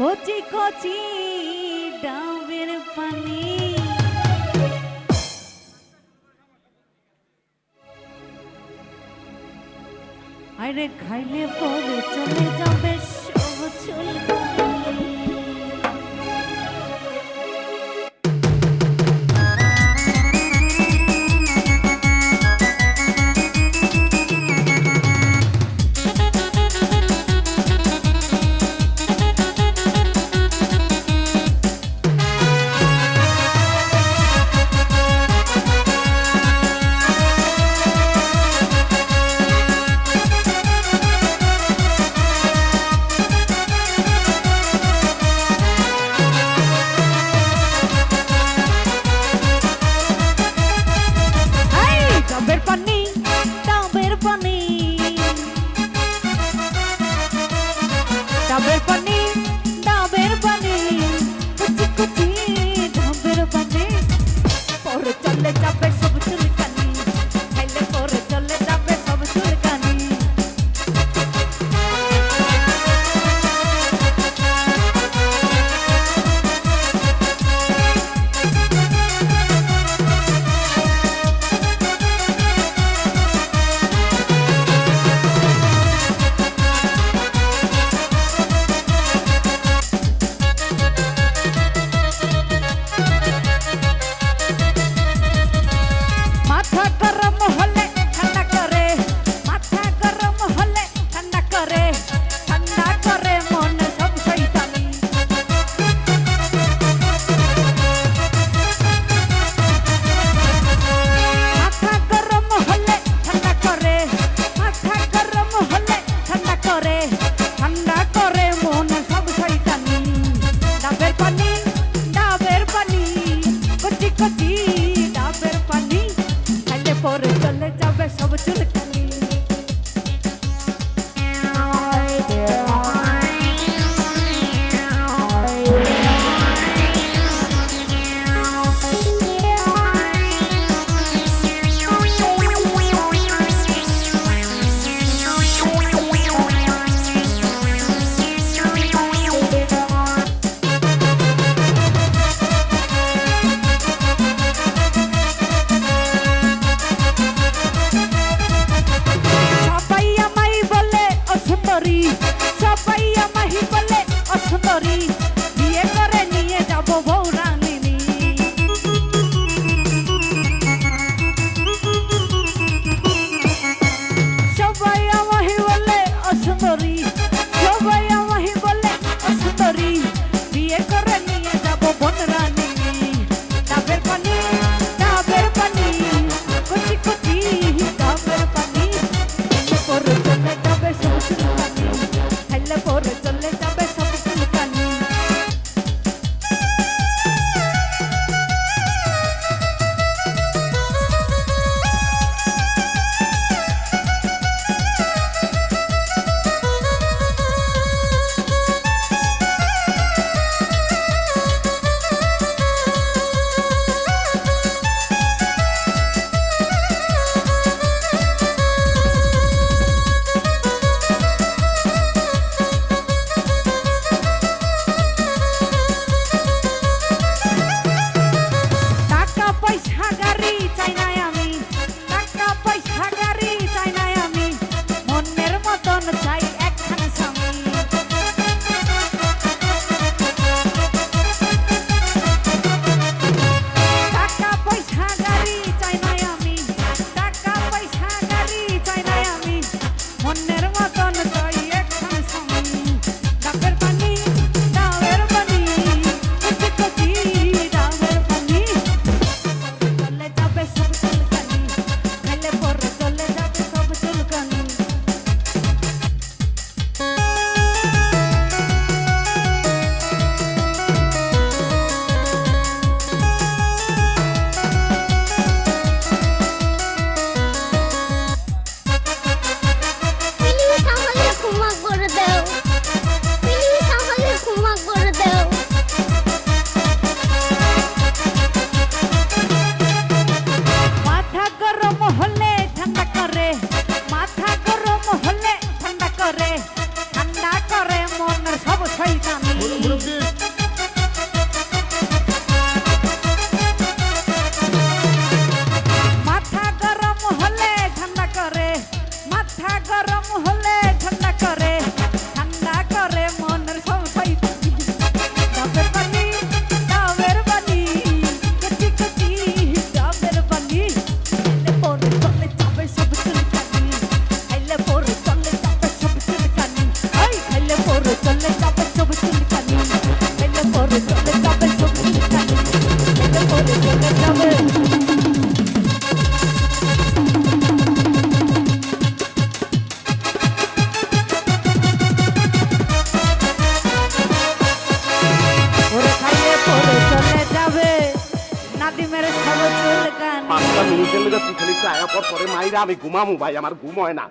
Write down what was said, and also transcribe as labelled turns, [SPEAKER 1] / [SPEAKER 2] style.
[SPEAKER 1] কচি কচি ডাবের পানি। আরে খাইলে পরে চলে যাবে সব চুলগুলো। কচি ডাবের পানি খাইলে পরে ore
[SPEAKER 2] পাঁচটা মিনিটের লেগে তুই খালি চায়া পর পরে মাইরা আমি ঘুমামু ভাই, আমার ঘুম হয় না।